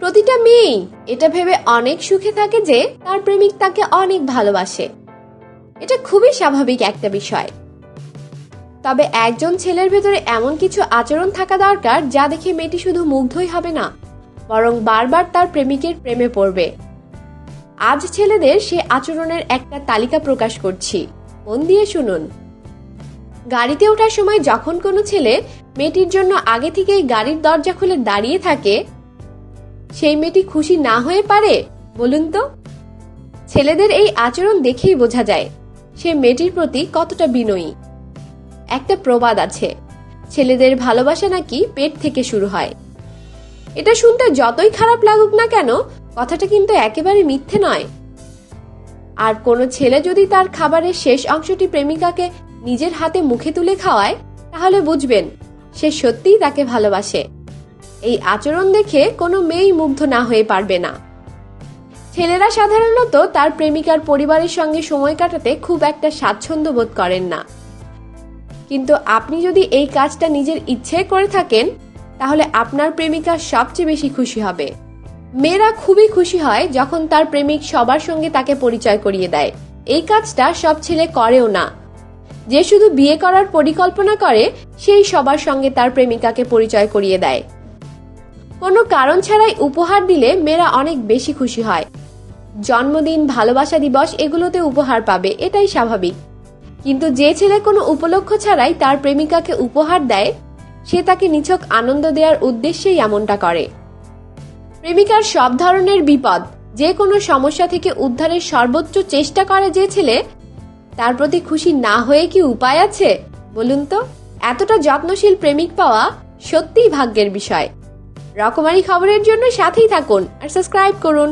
প্রতিটা মেয়েই এটা ভেবে অনেক সুখে থাকে যে তার প্রেমিক তাকে অনেক ভালোবাসে। এটা খুবই স্বাভাবিক একটা বিষয়। তবে একজন ছেলের ভেতরে এমন কিছু আচরণ থাকা দরকার যা দেখে মেয়েটি শুধু মুগ্ধই হবে না, বরং বারবার তার প্রেমিকের প্রেমে পড়বে। আজ ছেলেদের সে আচরণের একটা তালিকা প্রকাশ করছি। মন দিয়ে শুনুন। গাড়িতে ওঠার সময় যখন কোনো ছেলে মেয়েটির জন্য আগে থেকেই গাড়ির দরজা খুলে দাঁড়িয়ে থাকে সেই মেয়েটি খুশি না হয়ে পারে? বলুন তো। ছেলেদের এই আচরণ দেখেই বোঝা যায় সে মেয়েটির প্রতি কতটা বিনয়ী। একটা প্রবাদ আছে। ছেলেদের ভালোবাসা নাকি পেট থেকে শুরু হয়। এটা শুনতে যতই খারাপ লাগুক না কেন, কথাটা কিন্তু একেবারে মিথ্যে নয়। আর কোনো ছেলে যদি তার খাবারের শেষ অংশটি প্রেমিকাকে নিজের হাতে মুখে তুলে খাওয়ায়, তাহলে বুঝবেন সে সত্যিই তাকে ভালোবাসে। এই আচরণ দেখে কোনো মেয়েই মুগ্ধ না হয়ে পারবে না। ছেলেরা সাধারণত তার প্রেমিকার পরিবারের সঙ্গে সময় কাটাতে খুব একটা স্বাচ্ছন্দ্য বোধ করেন না। কিন্তু আপনি যদি এই কাজটা নিজের ইচ্ছে করে থাকেন, তাহলে আপনার প্রেমিকা সবচেয়ে বেশি খুশি হবে। মেয়েরা খুবই খুশি হয় যখন তার প্রেমিক সবার সঙ্গে তাকে পরিচয় করিয়ে দেয়। এই কাজটা সব ছেলে করেও না। যে শুধু বিয়ে করার পরিকল্পনা করে, সেই সবার সঙ্গে তার প্রেমিকাকে পরিচয় করিয়ে দেয়। কোনো কারণ ছাড়াই উপহার দিলে মেয়েরা অনেক বেশি খুশি হয়। জন্মদিন, ভালোবাসা দিবস এগুলোতে উপহার পাবে, এটাই স্বাভাবিক। কিন্তু যে ছেলে কোনো উপলক্ষ ছাড়াই তার প্রেমিকাকে উপহার দেয়, সে তাকে নিছক আনন্দ দেওয়ার উদ্দেশ্যেই এমনটা করে। প্রেমিকার সব ধরনের বিপদ, যে কোনো সমস্যা থেকে উদ্ধারের সর্বোচ্চ চেষ্টা করে যে ছেলে, তার প্রতি খুশি না হয়ে কি উপায় আছে? বলুন তো, এতটা যত্নশীল প্রেমিক পাওয়া সত্যিই ভাগ্যের বিষয়। রকমারি খবরের জন্য সাথেই থাকুন আর সাবস্ক্রাইব করুন।